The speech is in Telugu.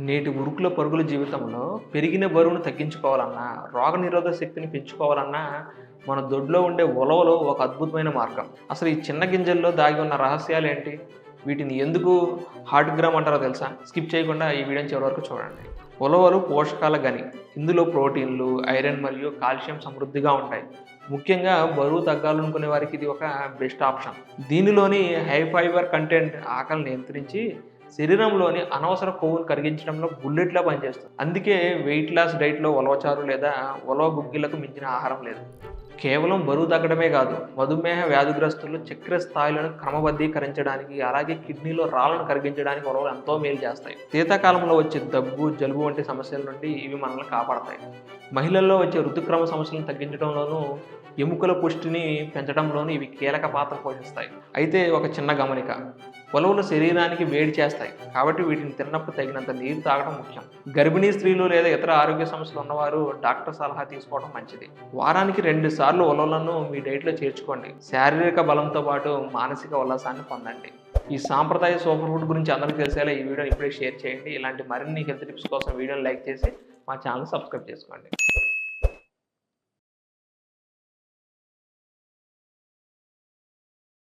నేటి ఉరుకుల పరుగుల జీవితంలో పెరిగిన బరువును తగ్గించుకోవాలన్నా రోగ నిరోధక శక్తిని పెంచుకోవాలన్నా మన దొడ్లో ఉండే ఉలవలో ఒక అద్భుతమైన మార్గం. అసలు ఈ చిన్న గింజల్లో దాగి ఉన్న రహస్యాలు ఏంటి? వీటిని ఎందుకు హార్ట్ గ్రామ్ అంటారో తెలుసా? స్కిప్ చేయకుండా ఈ వీడియోని చివరి వరకు చూడండి. ఉలవలు పోషకాల గని. ఇందులో ప్రోటీన్లు ఐరన్ మరియు కాల్షియం సమృద్ధిగా ఉంటాయి. ముఖ్యంగా బరువు తగ్గాలనుకునే వారికి ఇది ఒక బెస్ట్ ఆప్షన్. దీనిలోని హై ఫైబర్ కంటెంట్ ఆకలిని నియంత్రించి శరీరంలోని అనవసర కొవ్వును కరిగించడంలో బుల్లెట్లా పనిచేస్తుంది. అందుకే వెయిట్ లాస్ డైట్లో ఉలవచారు లేదా ఉలవ గుగ్గిలకు మించిన ఆహారం లేదు. కేవలం బరువు తగ్గడమే కాదు మధుమేహ వ్యాధిగ్రస్తులు చక్కెర స్థాయిలను క్రమబద్ధీకరించడానికి అలాగే కిడ్నీలో రాళ్ళను కరిగించడానికి ఉలవలు ఎంతో మేలు చేస్తాయి. శీతాకాలంలో వచ్చే దగ్గు జలుబు వంటి సమస్యల నుండి ఇవి మనల్ని కాపాడతాయి. మహిళల్లో వచ్చే ఋతుక్రమ సమస్యలను తగ్గించడంలోనూ ఎముకల పుష్టిని పెంచడంలోనూ ఇవి కీలక పాత్ర పోషిస్తాయి. అయితే ఒక చిన్న గమనిక పొలవులు శరీరానికి వేడి చేస్తాయి. కాబట్టి వీటిని తిన్నప్పుడు తగినంత నీరు తాగడం ముఖ్యం. గర్భిణీ స్త్రీలు లేదా ఇతర ఆరోగ్య సమస్యలు ఉన్నవారు డాక్టర్ సలహా తీసుకోవడం మంచిది. వారానికి రెండు సార్లు ఉలవలను మీ డైట్లో చేర్చుకోండి. శారీరక బలంతో పాటు మానసిక ఉల్లాసాన్ని పొందండి. ఈ సాంప్రదాయ సూపర్ ఫుడ్ గురించి అందరికీ తెలిసేలా ఈ వీడియో ఇప్పుడే షేర్ చేయండి. ఇలాంటి మరిన్ని హెల్త్ టిప్స్ కోసం వీడియోని లైక్ చేసి మా ఛానల్ సబ్స్క్రైబ్ చేసుకోండి.